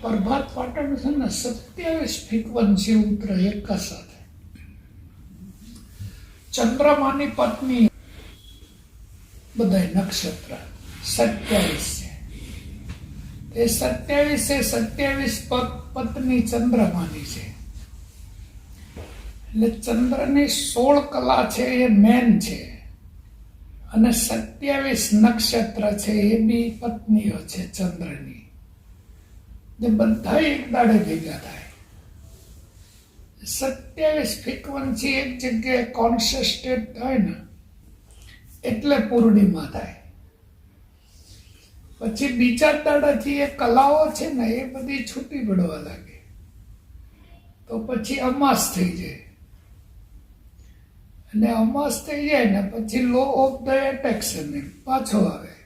પ્રભાત પાટણ છે ને સત્યાવીસ ફ્રીક્વન્સી ઉતરે એક સાથે. ચંદ્રમાની પત્ની બધા નક્ષત્ર, સત્યાવીસ છે. એ સત્યાવીસ એ સત્યાવીસ પત્ની ચંદ્રમાની છે. એટલે ચંદ્રની સોળ કલા છે એ મેન છે. અને સત્યાવીસ નક્ષત્ર છે એ બી પત્નીઓ છે ચંદ્રની. જે બધા એક દાડે ભેગા થાય. સત્યાવીસ ફ્રિકવન્સી એક જગ્યાએ કોન્સન્ટ્રેટ થાય ને, એટલે પૂર્ણિમા થાય. પછી બીજા દાડાથી એ કલાઓ છે ને, એ બધી છૂટી પડવા લાગે. તો પછી અમાસ થઈ જાય. અને અમાસ થઈ જાય ને, પછી લો ઓફ ધ એટેક્શન પાછો આવે.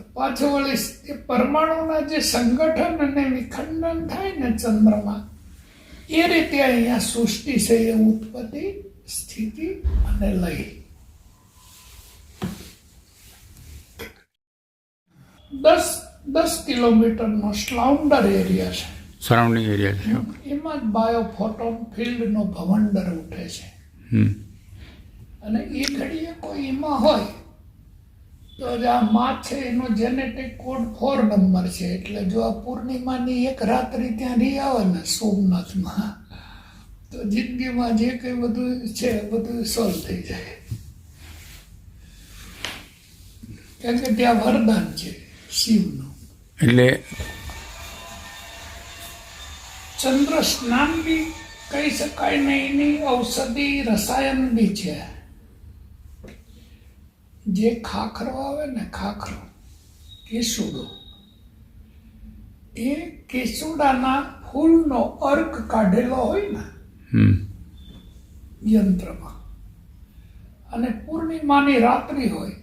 પાછો વળી એ પરમાણુના જે સંગઠન અને વિખંડન થાય ને ચંદ્રમાં એ રીતે અહીંયા સૃષ્ટિ છે એ ઉત્પત્તિ સ્થિતિ અને લય. દસ દસ કિલોમીટરનો સ્લાઉન્ડર એરિયા છે. સરાઉન્ડિંગ એરિયા છે એમાં જ બાયો ફોટોન ફિલ્ડનો ભવંડર ઉઠે છે. અને એ ઘડીએ કોઈ એમાં હોય તો આ માં છે એનો જેનેટિક કોડ ફોર નંબર છે એટલે જો આ પૂર્ણિમાની એક રાત્રિ ત્યાં રહી આવે ને સોમનાથમાં તો જિંદગીમાં જે કંઈ બધું છે બધું સોલ્વ થઈ જાય. કારણ કે ત્યાં વરદાન છે શિવનું. એટલે ચંદ્ર સ્નાન બી કહી શકાય નહીં એની ઔષધિ રસાયણ બી છે. જે ખાખરો આવે ને ખાખરો કેસુડો એ કેસુડાના ફૂલનો અર્ક કાઢેલો હોય ને યંત્રમાં અને પૂર્ણિમાની રાત્રિ હોય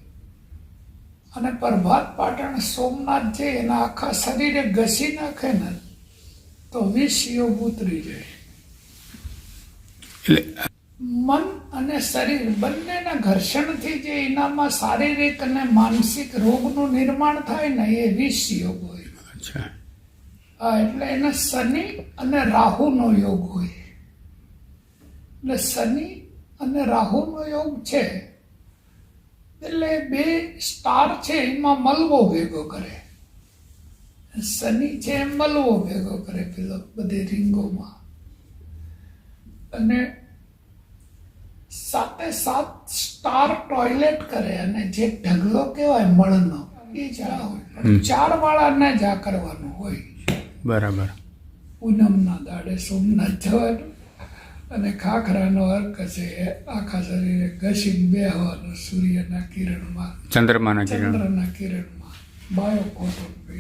અને પ્રભાત પાટણ સોમનાથ જે એના આખા શરીરે ઘસી નાખે ને તો વિષ યોગ ઉતરી જાય એટલે મન અને શરીર બંનેના ઘર્ષણથી જે એનામાં શારીરિક અને માનસિક રોગનું નિર્માણ થાય ને એ વિષ યોગ હોય. એટલે એને શનિ અને રાહુનો યોગ હોય. એટલે શનિ અને રાહુનો યોગ છે. એટલે બે સ્ટાર છે એમાં મલવો ભેગો કરે. શનિ છે એ મલવો ભેગો કરે પેલો બધી રીંગોમાં. અને સાતે સાત સ્ટાર ટોયલેટ કરે અને જે ઢગલો કહેવાય મળનો એ જરા હોય. ચાર વાળાને જા કરવાનું હોય. બરાબર. પૂનમના દાડે સોમનાથ જવાનું અને ખાખરાનો અર્ક છે આખા શરીરે ઘસીને બેહવાનું સૂર્યના કિરણમાં. ચંદ્રમાના કિરણ. ચંદ્રના કિરણમાં. બાયો કોટન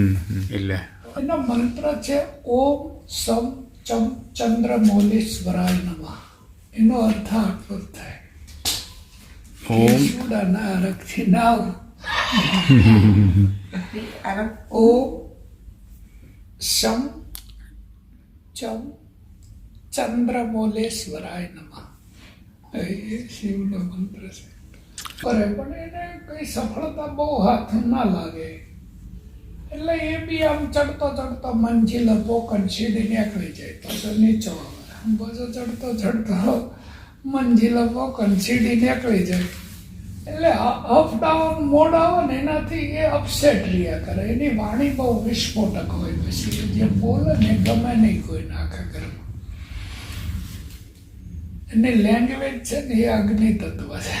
હમ. એટલે. એનો મંત્ર છે ઓમ સમ ચમ ચંદ્ર મૌલીશ્વરાય નમઃ. એનો અર્થ આટલો જ થાય કેસુડાના અરગથી નાવ. ઓ શમ ચમ ચંદ્રમોલેશ્વરાય નમઃ. એ શિવનો મંત્ર છે. કરે પણ એને કઈ સફળતા બહુ હાથ ના લાગે. એટલે એ બી આમ ચડતો ચડતો મંજિલ પોકન સીધી નીકળી જાય તો નીચો પાછો ચડતો ચડતો મંજિલ વોકન સીડી નીકળી જાય. એટલે અપ ડાઉન મોડ આવે ને એનાથી એ અપસેટ રહ્યા કરે. એની વાણી બહુ વિસ્ફોટક હોય પછી. જે બોલે ને ગમે નહીં કોઈ આખા ઘરમાં. એની લેંગ્વેજ છે ને એ અગ્નિ તત્વ છે.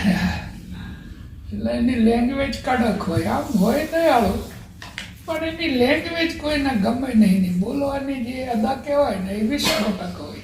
એટલે એની લેંગ્વેજ કડક હોય. આમ હોય દયાળુ, પણ એની લેંગ્વેજ કોઈને ગમે નહીં. બોલવાની જે અદા કહેવાય ને એ વિસ્ફોટક હોય.